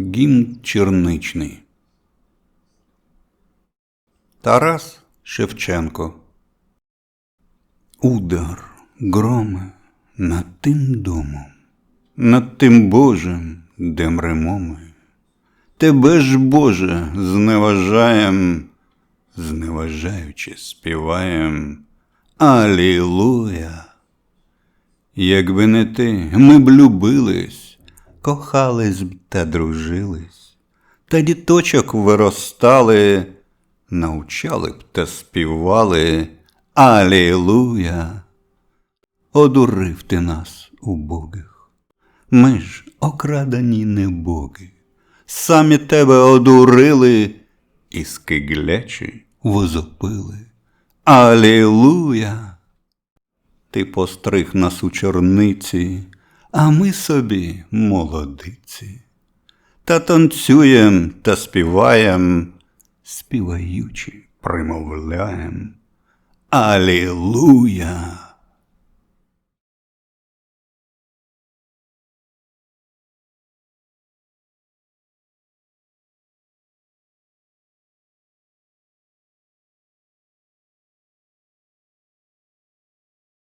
Гімн черничний. Тарас Шевченко. Удар громе над тим домом, над тим Божим, де мремо ми. Тебе ж, Боже, зневажаєм, зневажаючи співаєм. Алілуя. Якби не ти, ми б любились, кохались б та дружились, та діточок виростали, навчали б та співали. Алілуя. Одурив ти нас, убогих, ми ж окрадені небоги, самі тебе одурили і скиглячі возопили. Алілуя! Ти постриг нас у чорниці, а ми собі молодиці. Та танцюєм та співаєм, співаючи, примовляєм. Алілуя!